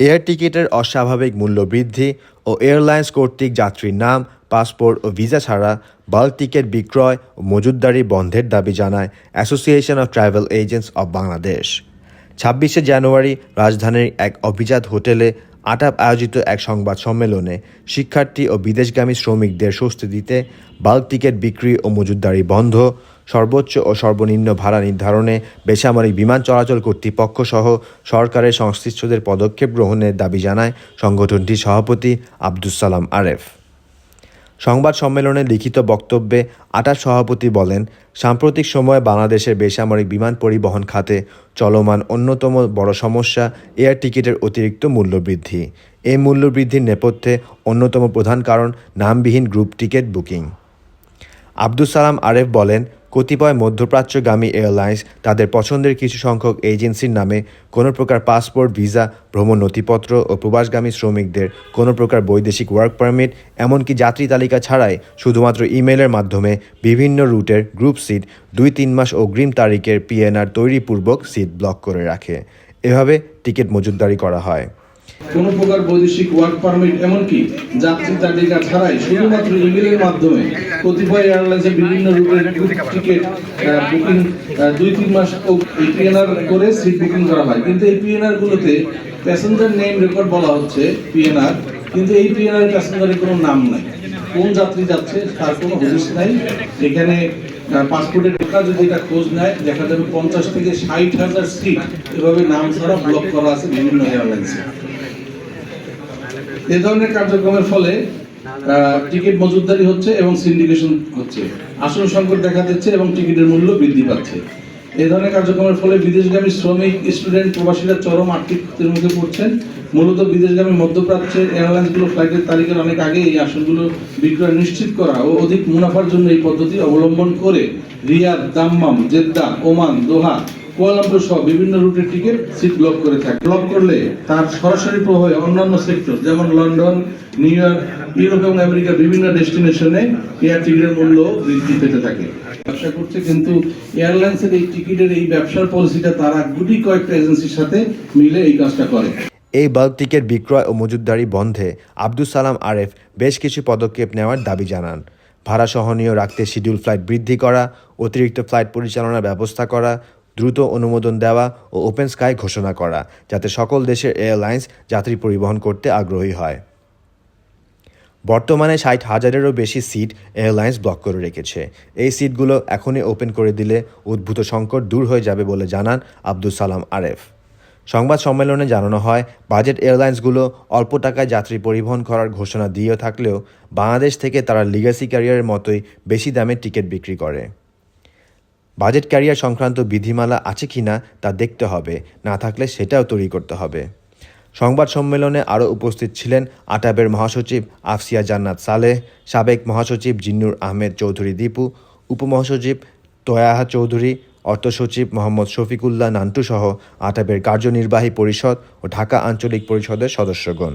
Air টিকিটের অস্বাভাবিক মূল্য বৃদ্ধি ও এয়ারলাইন্স কর্তৃক যাত্রীর নাম, পাসপোর্ট ও ভিসা ছাড়া বাল্ক টিকিট বিক্রয় ও মজুতদারি বন্ধের দাবি জানায় association of travel agents of Bangladesh. ছাব্বিশে জানুয়ারি রাজধানীর এক অভিজাত হোটেলে আটাপ আয়োজিত এক সংবাদ সম্মেলনে শিক্ষার্থী ও বিদেশগামী শ্রমিকদের স্বস্তি দিতে বাল্ক টিকিট বিক্রি ও মজুতদারি বন্ধ সর্বোচ্চ ও সর্বনিম্ন ভাড়া নির্ধারণে বেসামরিক বিমান চলাচল কর্তৃপক্ষ সহ সরকারের সংশ্লিষ্টদের পদক্ষেপ গ্রহণের দাবি জানায় সংগঠনটির সভাপতি আব্দুস সালাম আরেফ। সংবাদ সম্মেলনে লিখিত বক্তব্যে আটার সভাপতি বলেন, সাম্প্রতিক সময়ে বাংলাদেশের বেসামরিক বিমান পরিবহন খাতে চলমান অন্যতম বড় সমস্যা এয়ার টিকিটের অতিরিক্ত মূল্যবৃদ্ধি। এই মূল্যবৃদ্ধির নেপথ্যে অন্যতম প্রধান কারণ নামবিহীন group ticket booking. Abdus Salam Aref বলেন কতিপয় মধ্যপ্রাচ্যগামী এয়ারলাইন্স তাদের পছন্দের কিছু সংখ্যক এজেন্সির নামে কোনো প্রকার পাসপোর্ট, ভিসা, ভ্রমণ নথিপত্র ও প্রবাসগামী শ্রমিকদের কোনো প্রকার বৈদেশিক ওয়ার্ক পারমিট এমনকি যাত্রী তালিকা ছাড়াই শুধুমাত্র ইমেলের মাধ্যমে বিভিন্ন রুটের গ্রুপ সিট দুই তিন মাস অগ্রিম তারিখের পিএনআর তৈরিপূর্বক সিট ব্লক করে রাখে। এভাবে টিকিট মজুতদারি করা হয়। কোনো প্রকার বৈদেশিক ওয়ার্ক পারমিট এমনকি যাত্রী তালিকা ছাড়াই শুধুমাত্র ইমেলের মাধ্যমে কতিপয় এয়ারলাইন্সের বিভিন্ন রুটের টিকিট বুকিং দুই, তিন মাস পিএনআর করে সিট বুকিং করা হয়। কিন্তু এই পিএনআর গুলোতে প্যাসেঞ্জার নেম রেকর্ড বলা হচ্ছে পিএনআর কিন্তু এই পিএনআর প্যাসেঞ্জারের কোনো নাম নাই। কোন যাত্রী যাচ্ছে তার কোনো হদিস নাই। এখানে পাসপোর্টের টাকা যদি এটা খোঁজ নেয়, দেখা যাবে পঞ্চাশ থেকে ষাট হাজার সিট এভাবে নাম ছাড়া ব্লক করা আছে বিভিন্ন এয়ারলাইন্সে এ ধরনের কার্যক্রমের ফলে টিকিট মজুতদারি হচ্ছে এবং সিন্ডিকেশন হচ্ছে। আসন সংকট দেখা দিচ্ছে এবং টিকিটের মূল্য বৃদ্ধি পাচ্ছে। এই ধরনের কার্যক্রমের ফলে বিদেশগামী শ্রমিক স্টুডেন্ট প্রবাসীরা চরম আর্থিক ক্ষতির মুখে পড়ছেন। মূলত বিদেশগামী মধ্যপ্রাচ্যের এয়ারলাইন্সগুলো ফ্লাইটের তারিখের অনেক আগে এই আসনগুলো বিক্রয় নিশ্চিত করা ও অধিক মুনাফার জন্য এই পদ্ধতি অবলম্বন করে Riyadh Dammam Jeddah Oman Doha Kuala Lumpur সহ বিভিন্ন রুটের টিকিট সিট ব্লক করে থাকে। ব্লক করলে তার সরাসরি প্রভাবে অন্যান্য সেক্টর যেমন লন্ডন, নিউ ইয়র্ক, ইউরোপ এবং আমেরিকার বিভিন্ন ডেস্টিনেশনে এয়ার টিকিটের মূল্য বৃদ্ধি পেতে থাকে। ব্যবসা করছে কিন্তু এয়ারলাইন্সের এই টিকিটের এই ব্যবসার পলিসিটা তারা গুটি কয়েকটা এজেন্সির সাথে মিলে এই কাজটা করে। এই বাল্ক টিকিট বিক্রয় ও মজুতদারি বন্ধে আব্দুল সালাম আরেফ বেশ কিছু পদক্ষেপ নেওয়ার দাবি জানান। ভাড়া সহনীয় রাখতে শিডিউল ফ্লাইট বৃদ্ধি করা, অতিরিক্ত ফ্লাইট পরিচালনার ব্যবস্থা করা দ্রুত অনুমোদন দেওয়া ও ওপেন স্কাই ঘোষণা করা, যাতে সকল দেশের এয়ারলাইন্স যাত্রী পরিবহন করতে আগ্রহী হয়। বর্তমানে ষাট হাজারেরও বেশি সিট এয়ারলাইন্স ব্লক করে রেখেছে। এই সিটগুলো এখনই ওপেন করে দিলে উদ্ভূত সংকট দূর হয়ে যাবে বলে জানান আব্দুল সালাম আরেফ। সংবাদ সম্মেলনে জানানো হয়, বাজেট এয়ারলাইন্সগুলো অল্প টাকায় যাত্রী পরিবহন করার ঘোষণা দিয়ে থাকলেও বাংলাদেশ থেকে তারা লিগাসি ক্যারিয়ারের মতোই বেশি দামে টিকিট বিক্রি করে। বাজেট ক্যারিয়ার সংক্রান্ত বিধিমালা আছে কিনা তা দেখতে হবে। না থাকলে সেটাও তৈরি করতে হবে। সংবাদ সম্মেলনে আরও উপস্থিত ছিলেন আটাবের মহাসচিব আফসিয়া জান্নাত সালেহ সাবেক মহাসচিব জিন্নুর আহমেদ চৌধুরী দীপু, উপমহাসচিব তয়াহা চৌধুরী, অর্থ সচিব মোহাম্মদ শফিকুল্লাহ নান্টু সহ আটাবের কার্যনির্বাহী পরিষদ ও ঢাকা আঞ্চলিক পরিষদের সদস্যগণ।